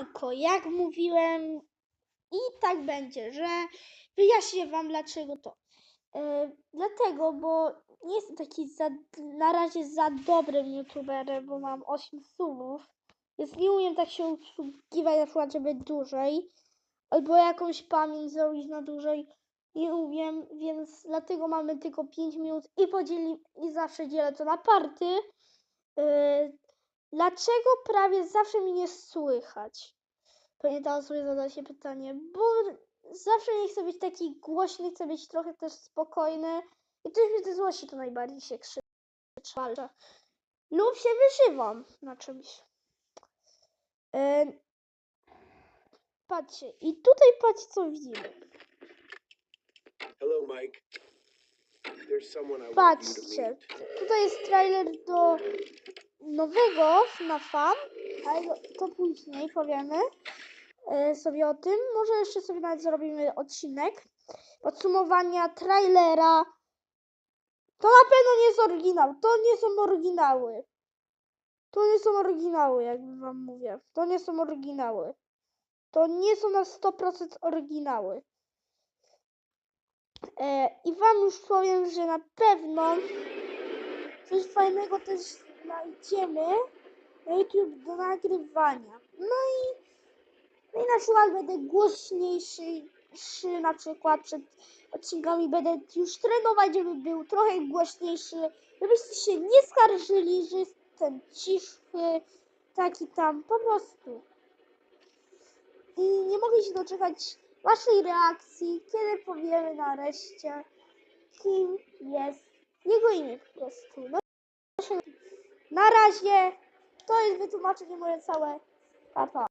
Siemanko, jak mówiłem i tak będzie, że wyjaśnię wam dlaczego to. E, dlatego, bo nie jestem taki za, na razie za dobrym youtuberem, bo mam 8 subów, więc nie umiem tak się obsługiwać na przykład, żeby dłużej, albo jakąś pamięć zrobić na dłużej. Nie umiem, więc dlatego mamy tylko 5 minut i podzieli i zawsze dzielę to na party. E, Dlaczego prawie zawsze mnie nie słychać? Pewnie tam sobie zadacie pytanie, bo zawsze nie chcę być taki głośny, chcę być trochę też spokojny. I też mnie złości to najbardziej się krzyczy, walczę. Lub się wyżywam na czymś. E, patrzcie, i tutaj patrzcie co widzimy. Hello, Mike. To Patrzcie, tutaj jest trailer do nowego FNAFa, ale to- później powiemy e, sobie o tym. Może jeszcze sobie nawet zrobimy odcinek podsumowania trailera. To na pewno nie jest oryginał, to nie są oryginały. To nie są oryginały, jak wam mówię. To nie są oryginały. To nie są na 100% oryginały. E, I wam już powiem, że na pewno coś fajnego też znajdziemy na YouTube do nagrywania. No i, no i na przykład będę głośniejszy, szy, na przykład przed odcinkami będę już trenować, żeby był trochę głośniejszy, żebyście się nie skarżyli, że jestem cichły, taki tam, po prostu. I nie mogę się doczekać waszej reakcji, kiedy powiemy nareszcie, kim jest jego imię po prostu. No, na razie to jest wytłumaczenie moje całe. Pa, pa.